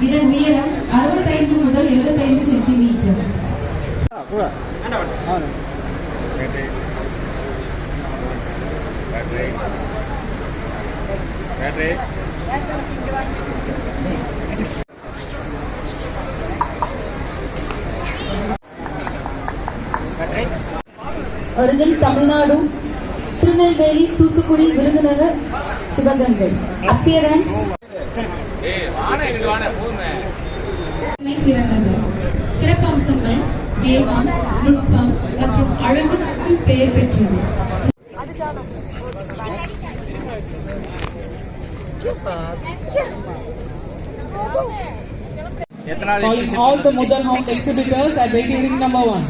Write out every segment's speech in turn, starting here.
இதன் உயரம் அறுபத்தைந்து முதல் எழுபத்தைந்து centimetre. Original Tamil Nadu Tirunelveli Thoothukudi Virudhunagar Sivaganga. Appearance சிறந்தது சிறப்பம்சங்கள் வேகம் நுட்பம் மற்றும் அழகுக்கு பெயர் பெற்றது Calling all the Mudan House exhibitors at waiting ring number one.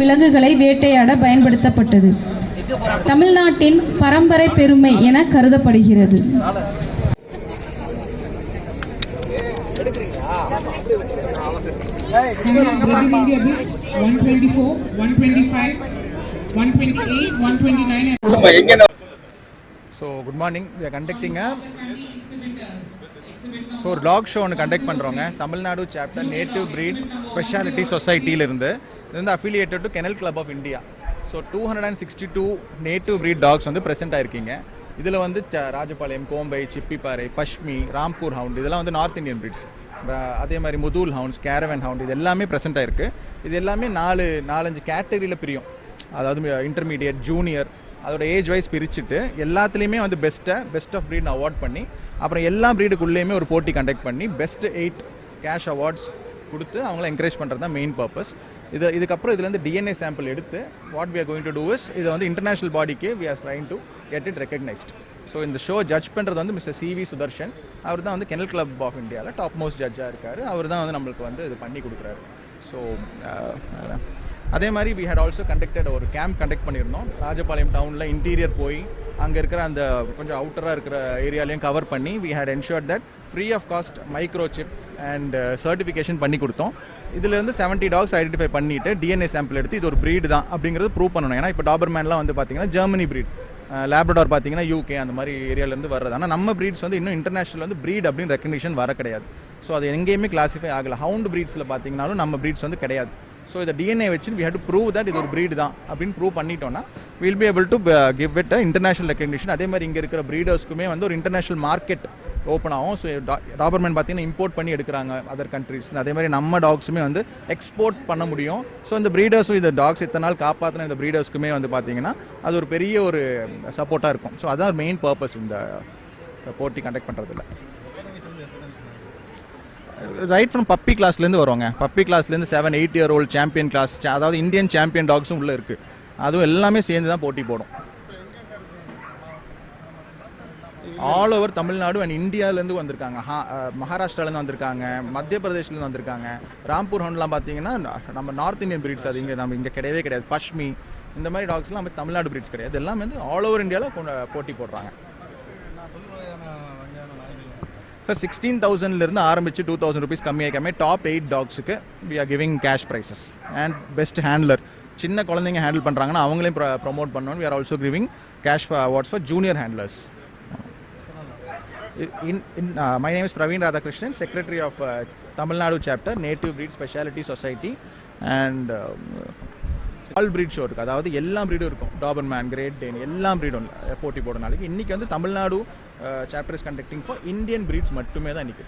விலங்குகளை வேட்டையாட பயன்படுத்தப்பட்டது. தமிழ்நாட்டின் பரம்பரை பெருமை என கருதப்படுகிறது. எங்க so good morning we are conducting a so ஒரு டாக் ஷோ ஒன்று கண்டக்ட் பண்ணுறோங்க Tamil Nadu chapter native breed speciality சொசைட்டியிலிருந்து இது வந்து affiliated to kennel club of India so two hundred and sixty two native breed dogs வந்து present ஆயிருக்கீங்க. இதில் வந்து Rajapalayam Kombai Chippiparai Pashmi Rampur hound இதெல்லாம் வந்து நார்த் இந்தியன் பிரீட்ஸ் அதே மாதிரி முதூல் ஹவுண்ட்ஸ் கேரவன் ஹவுண்ட் இது எல்லாமே ப்ரெசென்ட் ஆயிருக்கு. இது எல்லாமே நாலு நாலஞ்சு கேட்டகரியில் பிரியும். அதாவது இன்டர்மீடியட் ஜூனியர் அதோட ஏஜ் வைஸ் பிரிச்சுட்டு எல்லாத்துலேயுமே வந்து பெஸ்ட்டை பெஸ்ட் ஆஃப் ப்ரீட்னு அவார்ட் பண்ணி அப்புறம் எல்லா ப்ரீடுக்குள்ளேயுமே ஒரு போட்டி கண்டக்ட் பண்ணி பெஸ்ட் எயிட் கேஷ் அவார்ட்ஸ் கொடுத்து அவங்கள என்கரேஜ் பண்ணுறது தான் மெயின் பர்பஸ் இது இதுக்கப்புறம் இதுலேருந்து டிஎன்ஏ சாம்பிள் எடுத்து what we are going to do is இதை வந்து இன்டர்நேஷனல் பாடிக்கு we are trying to get it recognised so இந்த ஷோ ஜட்ஜ் பண்ணுறது வந்து மிஸ்டர் சிவி சுதர்ஷன் அவர் தான் வந்து கெனல் கிளப் ஆஃப் இந்தியாவில் டாப் மோஸ்ட் ஜட்ஜாக இருக்கார். அவர் தான் வந்து நம்மளுக்கு வந்து இது பண்ணி கொடுக்குறாரு. ஸோ அதே மாதிரி வி ஹேட் ஆல்சோ கண்டக்டட் ஒரு கேம்ப் கண்டக்ட் பண்ணியிருந்தோம். ராஜபாளையம் டவுனில் இன்டீரியர் போய் அங்கே இருக்கிற அந்த கொஞ்சம் அவுட்டராக இருக்கிற ஏரியாலையும் கவர் பண்ணி we had ensured that free of cost micro chip and certification பண்ணி கொடுத்தோம். இதுலேருந்து செவன்ட்டி டாக்ஸ் ஐடென்டிஃபை பண்ணிட்டு டிஎன்ஏ சாம்பிள் எடுத்து இது ஒரு ப்ரீடு தான் அப்படிங்கிறது ப்ரூவ் பண்ணணும். ஏன்னா இப்போ டாபர்மேன்லாம் வந்து பார்த்தீங்கன்னா ஜெர்மனி ப்ரீட் லேப்ரடார் uh, பார்த்தீங்கன்னா யூகே அந்த மாதிரி ஏரியாலேருந்து வர்றது. ஆனால் நம்ம ப்ரீட்ஸ் வந்து இன்னும் இன்டர்நேஷனல் வந்து ப்ரீட் அப்படின்னு ரெக்கக்னிஷன் வர கிடையாது. ஸோ அது எங்கேயுமே கிளாஸிஃபை ஆகலை. ஹவுண்ட் ப்ரீட்ஸில் பார்த்தீங்கன்னாலும் நம்ம ப்ரீட்ஸ் வந்து கிடையாது. ஸோ இதை டிஎன்ஏ வச்சு we had to prove that இது ஒரு ப்ரீடு தான் அப்படின்னு ப்ரூவ் பண்ணிட்டோம்னா will be able to give it international recognition அதே மாதிரி இங்கே இருக்கிற ப்ரீடர்ஸ்க்குமே வந்து ஒரு இன்டர்நேஷனல் மார்க்கெட் ஓப்பன் ஆகும். ஸோ டாபர்மேன் பார்த்தீங்கன்னா இம்போர்ட் பண்ணி எடுக்கிறாங்க அதர் கண்ட்ரீஸ் அதே மாதிரி நம்ம டாக்ஸுமே வந்து எக்ஸ்போர்ட் பண்ண முடியும். ஸோ இந்த ப்ரீடர்ஸும் இந்த டாக்ஸ் இத்தனை நாள் காப்பாற்றின இந்த ப்ரீடர்ஸ்க்குமே வந்து பார்த்தீங்கன்னா அது ஒரு பெரிய ஒரு சப்போர்ட்டாக இருக்கும். ஸோ அதான் மெயின் பர்பஸ் இந்த uh, போட்டி கண்டக்ட் பண்ணுறதுல ரைட் ஃப்ரம் பப்பி கிளாஸ்லேருந்து வருவாங்க. Puppy கிளாஸ்லேருந்து seven eight year old champion class அதாவது இந்தியன் சாம்பியன் டாக்ஸும் உள்ளே இருக்குது அதுவும் எல்லாமே சேர்ந்து தான் போட்டி போடும். ஆல் ஓவர் தமிழ்நாடு அண்ட் இந்தியாவிலேருந்து வந்திருக்காங்க. ஹா மகாராஷ்டிராலேருந்து வந்திருக்காங்க. மத்திய பிரதேஷ்லேருந்து வந்திருக்காங்க. ராம்பூர் ஹோன்லாம் பார்த்தீங்கன்னா ந- நம்ம நார்த் இந்தியன் பிரீட்ஸ் அது இங்கே நம்ம இங்கே கிடையவே கிடையாது. பஷ்மி இந்த மாதிரி டாக்ஸ்லாம் நம்ம தமிழ்நாடு பிரீட்ஸ் கிடையாது. எல்லாமே வந்து ஆல் ஓவர் இந்தியாவில் போட்டி போடுறாங்க. சிக்ஸ்டீன் தௌசண்ட்லேருந்து ஆரம்பித்து டூ தௌசண்ட் ருபீஸ் கம்மியாக கம்மியாக top eight டாக்ஸுக்கு we are giving cash prizes and best handler சின்ன குழந்தைங்க ஹேண்டில் பண்ணுறாங்கன்னா அவங்களையும் ப்ரொமோட் பண்ணணும் we are also giving cash awards for junior handlers in, in uh, my name is Praveen Radhakrishnan, Secretary of uh, Tamil Nadu chapter, Native Breed Speciality Society, and um, all breed show இருக்குது அதாவது எல்லா ப்ரீடும் இருக்கும். Dobermann great tan எல்லா ப்ரீடும் போட்டி போட நாளைக்கு. இன்றைக்கி வந்து Tamil Nadu chapters conducting for Indian breeds மட்டுமே தான் இன்றைக்கி